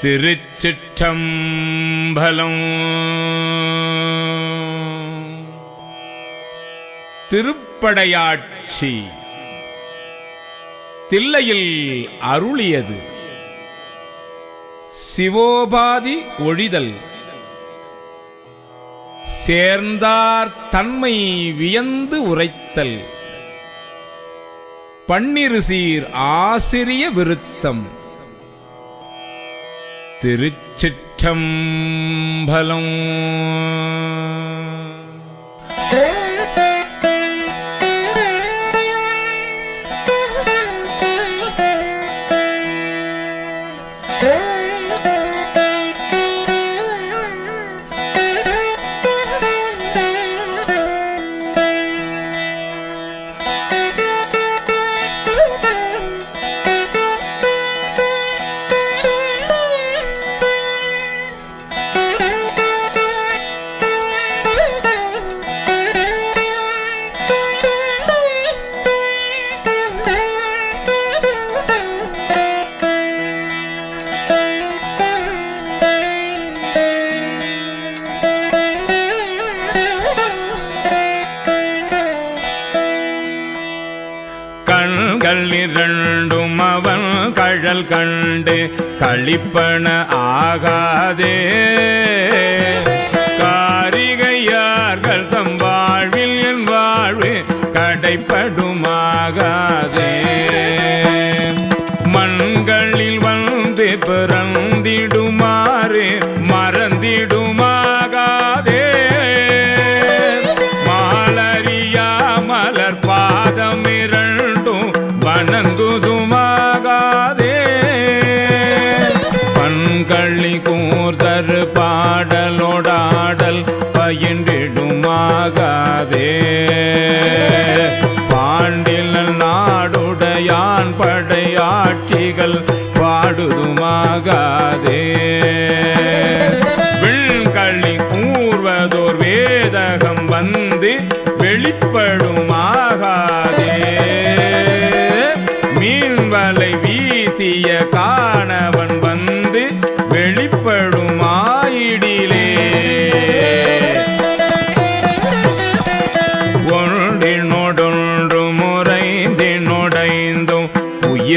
திருச்சிற்றம்பலம். திருப்படையாட்சி தில்லையில் அருளியது. சிவோபாதி ஒழிதல். சேர்ந்தார் தன்மை வியந்து உரைத்தல். பன்னிருசீர் ஆசிரிய விருத்தம். திருச்சிற்றம்பலம். கழல் கண்டு களிப்பன ஆகாதே. காரிகையார்கள் தம் வாழ்வில் என் வாழ்வு கடைப்படுமாகாதே. மண்களில் வந்து பிறந்திடுமாறு பயின்றிடுமாகாதே பாண்டில் நாடுடையான் படையாட்சிகள் பாடுதுமாகாதே. விண்கள்ளி கூர்வதோர் வேதகம் வந்து வெளிப்படுமாகாதே. மீன்வலை வீசிய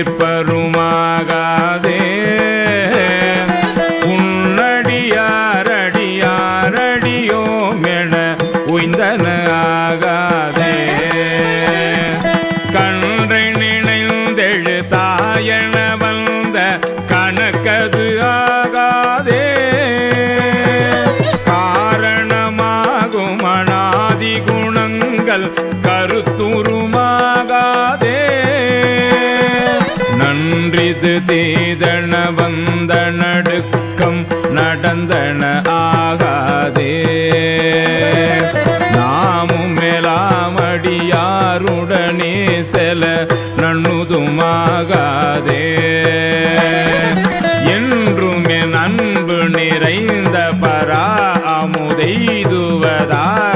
உயிர் பருமாகாதே உன்னடியாரடியாரடியோம் என உய்ந்தன ஆகாதே. கன்றை நினைந்தெழு தாயன வந்த கணக்கது ஆ இது தீதன வந்த நடுக்கம் நடந்தன ஆகாதே. நாமும் மேலாமடியாருடனே செல நண்ணுதுமாகாதே. என்றும் என் அன்பு நிறைந்த பரா அமுதெய்துவதா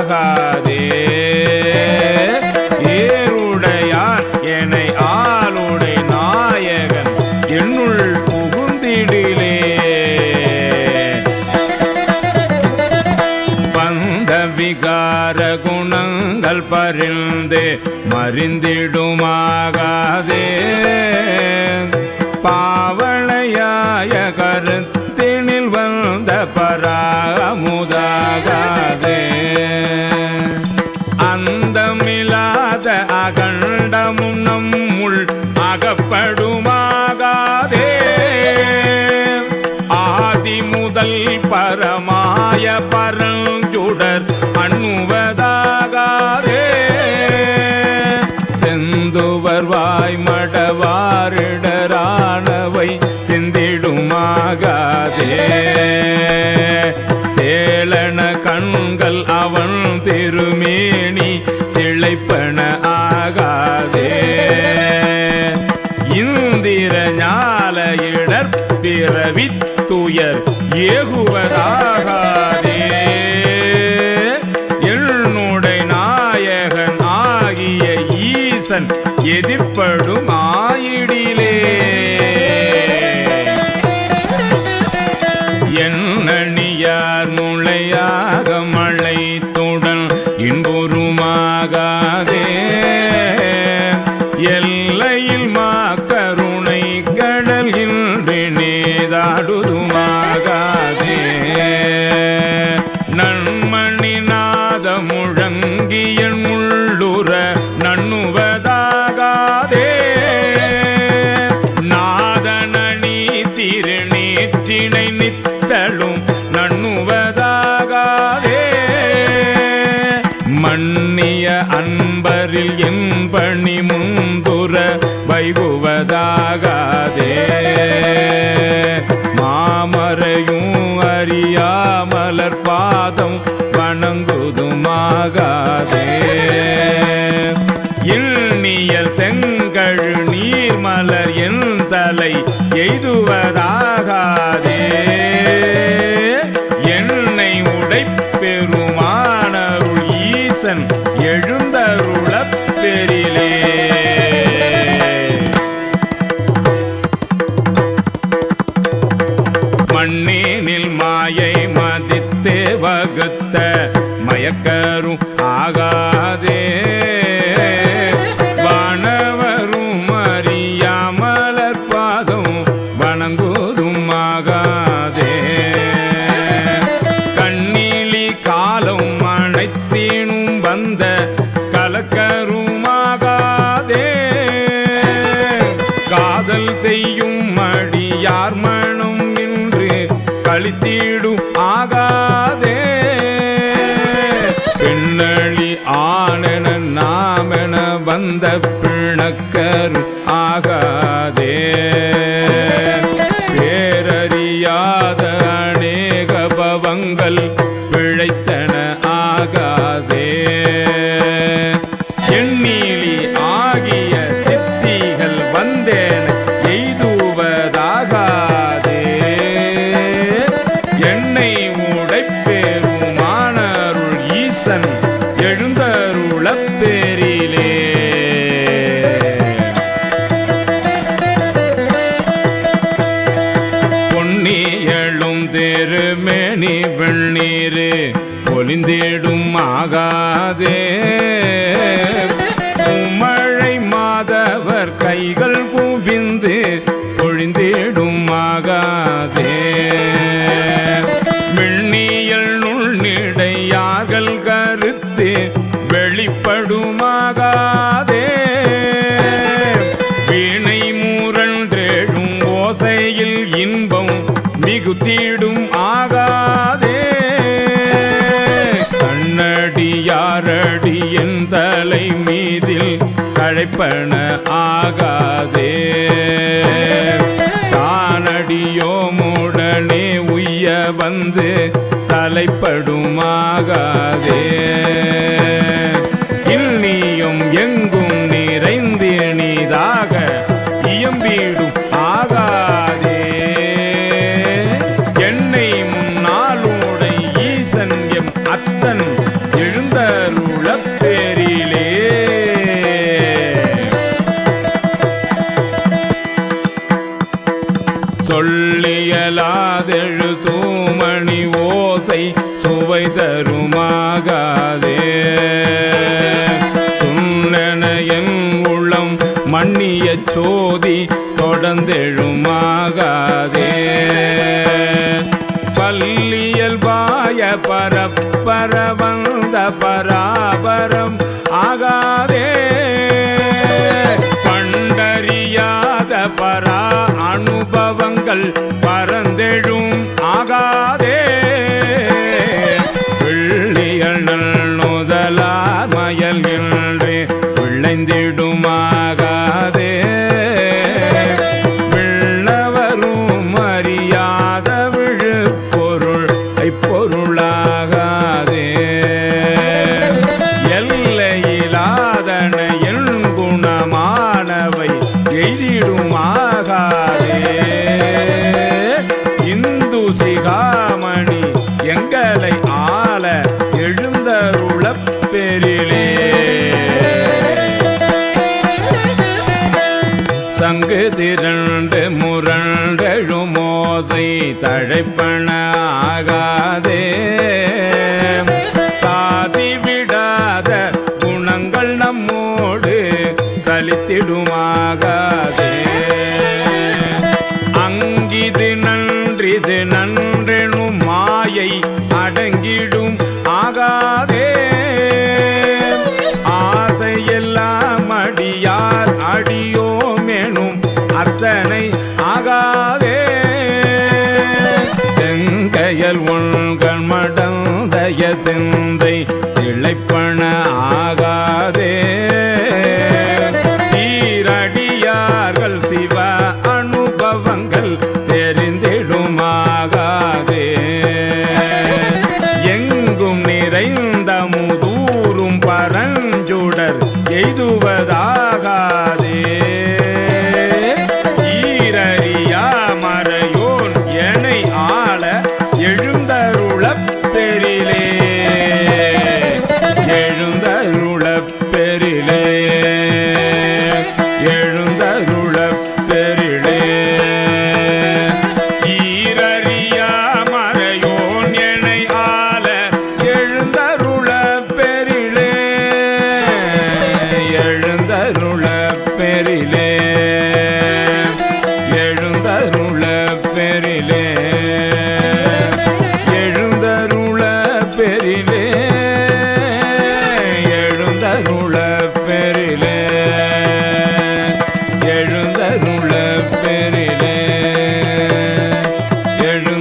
அறிந்து மறிந்திடுமாகாதே. பாவளையாய கருத்தினில் வந்த பராமுதாகாதே அந்தமில்லாத அகண்டமும் நம்முள் அகப்படுமாகாதே. ஆதி முதல் பரமாய பரம் பிறவித்துயர் ஏகுவதாகாதே. என்னுடைய நாயகன் ஆகிய ஈசன் எதிர்ப்படும் ஆயிடிலே துன்புற வைகுவதாகாதே. மாமரையும் அறியா மலர் பாதம் வணங்குதுமாகாதே. இல்நியல் செங்கழு நீர்மலர் என் தலை எய்துவத வந்த பிணக்கர் ஆகாதே. பேரறியாத அநேக பவங்கள் பிழைத்தன ஆகாதே. எண்ணீலி ஆகிய சித்திகள் வந்தேன் பொலிந்தேடும் ஆகாதே. மழை மாதவர் கைகள் குவிந்து பொழிந்தேடும் ஆகாதே. மின்னியல் நுண்ணிடையார்கள் கருத்து வெளிப்படுமாகாதே. வீணை மூரன்றேழும் ஓசையில் இன்பம் மிகுத்தீடும் ஆகாதே மீதில் கழைப்பன ஆகாதே. தானடியோமுடனே உய்ய வந்து தலைப்படுமாகாதே. சொல்லியலாதெழு தூமணி ஓசை சுவை தருமாகாதே. துண்ணென என் உள்ளம் மண்ணிய சோதி தொடர்ந்தெழுமாகாதே. பல்லியல் பாய பரப்பர வந்த பராபரம் ஆகாதே. பறந்தெழும் எழுந்தருளப் சங்கு திரண்டு முரண்டெழுமோசை தழைப்பண ஆகாதே சாதி விடாத குணங்கள் நம்மோடு சலித்திடுமாகாதே. அங்கிது நன்றிது நன்றி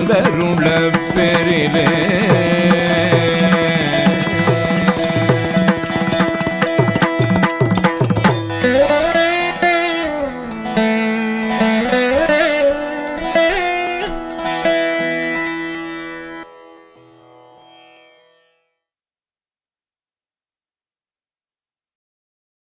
வந்தருளப் பெறினே